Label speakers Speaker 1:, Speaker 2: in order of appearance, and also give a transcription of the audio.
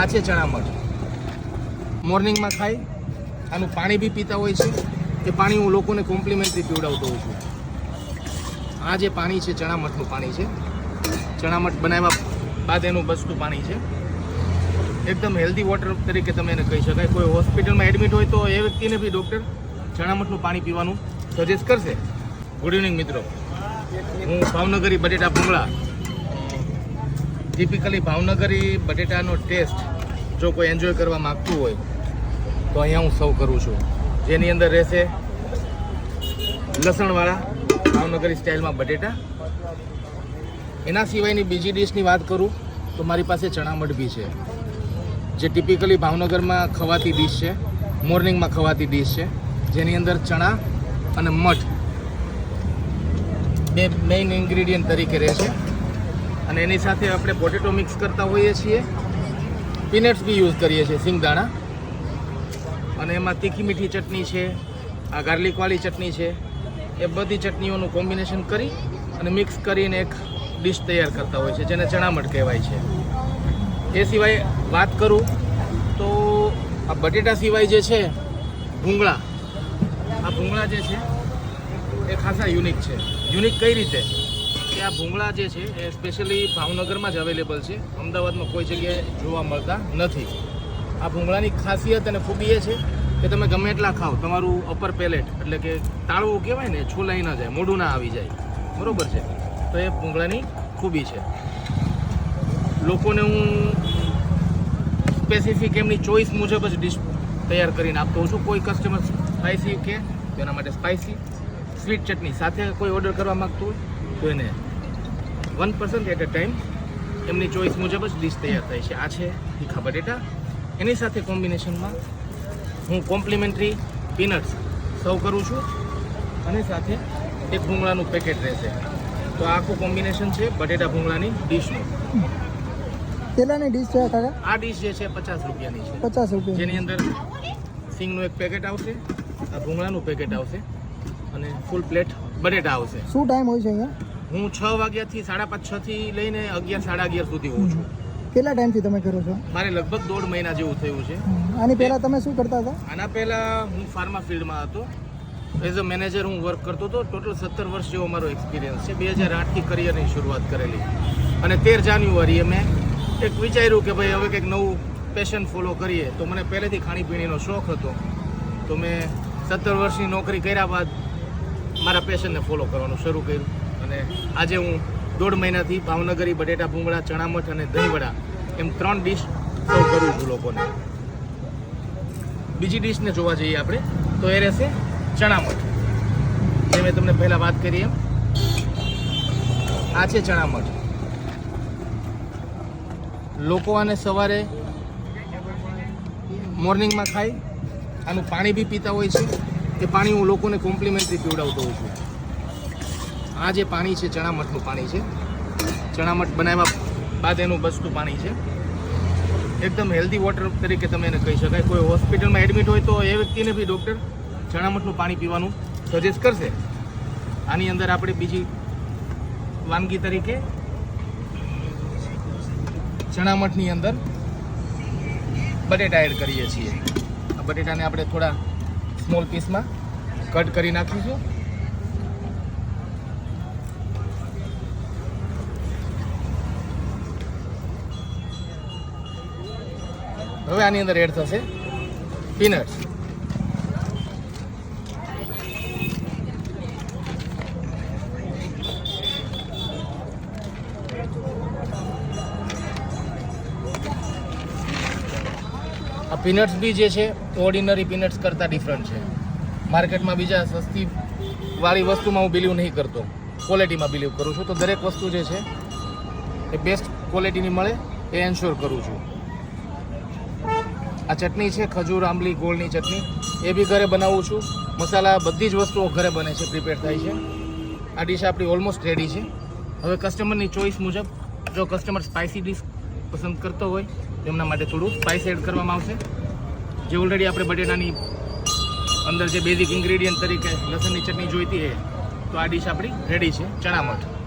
Speaker 1: આ છે ચણા મઠ. મોર્નિંગમાં ખાઈ, આનું પાણી બી પીતા હોય છે. એ પાણી હું લોકોને કોમ્પ્લિમેન્ટરી પીવડાવતો હોઉં છું. આ જે પાણી છે, ચણા મઠનું પાણી છે. ચણા મઠ બનાવ્યા બાદ એનું બસતું પાણી છે. એકદમ હેલ્ધી વોટર તરીકે તમે એને કહી શકાય. કોઈ હોસ્પિટલમાં એડમિટ હોય તો એ વ્યક્તિને બી ડૉક્ટર ચણામઠનું પાણી પીવાનું સજેસ્ટ કરશે. ગુડ ઇવનિંગ મિત્રો. હું ભાવનગરી બટેટા ભૂંગળા ટિપિકલી ભાવનગરી બટેટાનો ટેસ્ટ જો કોઈ એન્જોય કરવા માગતું હોય, તો અહીંયા હું સર્વ કરું છું. જેની અંદર રહેશે લસણવાળા ભાવનગરી સ્ટાઇલમાં બટેટા. એના સિવાયની બીજી ડિશની વાત કરું, તો મારી પાસે ચણા મઠ બી છે. જે ટિપિકલી ભાવનગરમાં ખવાતી ડીશ છે, મોર્નિંગમાં ખવાતી ડીશ છે. જેની અંદર ચણા અને મઠ બે મેઇન ઇન્ગ્રીડિયન્ટ તરીકે રહેશે અને એની સાથે આપણે પોટેટો મિક્સ કરતા હોઈએ છીએ. પીનટ્સ બી યુઝ કરીએ છીએ સિંગદાણા. અને એમાં તીખી મીઠી ચટણી છે, આ ગાર્લિકવાળી ચટણી છે, એ બધી ચટણીઓનું કોમ્બિનેશન કરી અને મિક્સ કરીને એક ડિશ તૈયાર કરતા હોય છે જેને ચણામઠ કહેવાય છે. એ સિવાય વાત કરું તો આ બટેટા સિવાય જે છે, ભૂંગળા. આ ભૂંગળા જે છે, એ ખાસા યુનિક છે. યુનિક કઈ રીતે? કે આ ભૂંગળા જે છે, એ સ્પેશિયલી ભાવનગરમાં જ અવેલેબલ છે. અમદાવાદમાં કોઈ જગ્યાએ જોવા મળતા નથી. આ ભૂંગળાની ખાસિયત અને ખૂબી એ છે કે તમે ગમે એટલા ખાઓ, તમારું અપર પેલેટ એટલે કે તાળવું કહેવાય ને, છોલાઈ ન જાય, મોઢું ના આવી જાય. બરોબર છે? તો એ ભૂંગળાની ખૂબી છે. લોકોને હું સ્પેસિફિક એમની ચોઈસ મુજબ જ ડિશ તૈયાર કરીને આપતો હોઉં છું. કોઈ કસ્ટમર સ્પાઇસી કે તેના માટે સ્પાઇસી સ્વીટ ચટણી સાથે કોઈ ઓર્ડર કરવા માગતું હોય, તો એને one percent at a time એમની ચોઈસ મુજબ જ ડિશ તૈયાર થાય છે. આ છે તીખા બટેટા. એની સાથે કોમ્બિનેશનમાં હું કોમ્પ્લિમેન્ટરી પીનટ્સ સર્વ કરું છું. અને સાથે એક ભૂંગળાનું પેકેટ રહેશે. તો આખું કોમ્બિનેશન છે બટેટા ભૂંગળાની ડીશનું
Speaker 2: કેટલાની ડીશ છે કાકા?
Speaker 1: આ ડીશ જે છે પચાસ રૂપિયાની છે.
Speaker 2: પચાસ રૂપિયા.
Speaker 1: જેની અંદર સિંગનું એક પેકેટ આવશે આ ભૂંગળાનું પેકેટ આવશે અને ફૂલ પ્લેટ બટેટા આવશે.
Speaker 2: શું ટાઈમ હોય છે અહીંયા?
Speaker 1: હું છ વાગ્યાથી સાડા પાંચ છ થી લઈને અગિયાર સાડા અગિયાર સુધી હોઉં છું.
Speaker 2: કેટલા ટાઈમથી તમે કરો છો?
Speaker 1: મારે લગભગ દોઢ મહિના જેવું થયું છે.
Speaker 2: આની પહેલાં તમે શું કરતા હતા?
Speaker 1: આના પહેલાં હું ફાર્મા ફિલ્ડમાં હતો. એઝ અ મેનેજર હું વર્ક કરતો હતો. ટોટલ સત્તર વર્ષ જેવો મારો એક્સપિરિયન્સ છે. બે હજાર આઠથી કરિયરની શરૂઆત કરેલી. અને તેર જાન્યુઆરીએ મેં એક વિચાર્યું કે ભાઈ હવે કંઈક નવું પેશન ફોલો કરીએ. તો મને પહેલેથી ખાણીપીણીનો શોખ હતો. તો મેં સત્તર વર્ષની નોકરી કર્યા બાદ મારા પેશનને ફોલો કરવાનું શરૂ કર્યું. અને આજે હું દોઢ મહિનાથી ભાવનગરી, બટેટા, ભૂંગળા, ચણામઠ અને દહીંવડા એમ ત્રણ ડીશ સર્વ કરું છું લોકોને. બીજી ડીશને જોવા જઈએ આપણે, તો એ રહેશે ચણામઠ. જે મેં તમને પહેલાં વાત કરી એમ. આ છે ચણામઠ. લોકો આને સવારે મોર્નિંગમાં ખાય, આનું પાણી બી પીતા હોય છે. એ પાણી હું લોકોને કોમ્પ્લિમેન્ટરી પીવડાવતો હોઉં છું. આ જે પાણી છે, ચણામઠનું પાણી છે. ચણામઠ બનાવ્યા બાદ એનું બસતું પાણી છે. એકદમ હેલ્ધી વોટર તરીકે તમે એને કહી શકાય. કોઈ હોસ્પિટલમાં એડમિટ હોય તો એ વ્યક્તિને બી ડૉક્ટર ચણામઠનું પાણી પીવાનું સજેસ્ટ કરશે. આની અંદર આપણે બીજી વાનગી તરીકે ચણામઠની અંદર બટેટા એડ કરીએ છીએ. આ બટેટાને આપણે થોડા સ્મોલ પીસમાં કટ કરી નાખીશું. હવે આની અંદર એડ થશે પીનટ્સ આ પીનટ્સ બી જે છે ઓર્ડિનરી પીનટ્સ કરતાં ડિફરન્ટ છે. માર્કેટમાં બીજા સસ્તી વાળી વસ્તુમાં હું બિલીવ નહીં કરતો. ક્વોલિટીમાં બિલીવ કરું છું. તો દરેક વસ્તુ જે છે, એ બેસ્ટ ક્વોલિટીની મળે, એ એન્શ્યોર કરું છું. આ ચટણી છે, ખજૂર, આંબલી, ગોળની ચટણી. એ બી ઘરે બનાવું છું. મસાલા બધી જ વસ્તુઓ ઘરે બને છે પ્રિપેર થાય છે. આ ડીશ આપણી ઓલમોસ્ટ રેડી છે. હવે કસ્ટમરની ચોઈસ મુજબ, જો કસ્ટમર સ્પાઇસી ડીશ પસંદ કરતો હોય તેમના માટે થોડું સ્પાઇસ એડ કરવામાં આવશે. જે ઓલરેડી આપણે બટેટાની અંદર જે બેઝિક ઇન્ગ્રેડિયન્ટ તરીકે લસણની ચટણી જોઈતી હોય તો આ ડીશ આપણી રેડી છે ચણા મઠ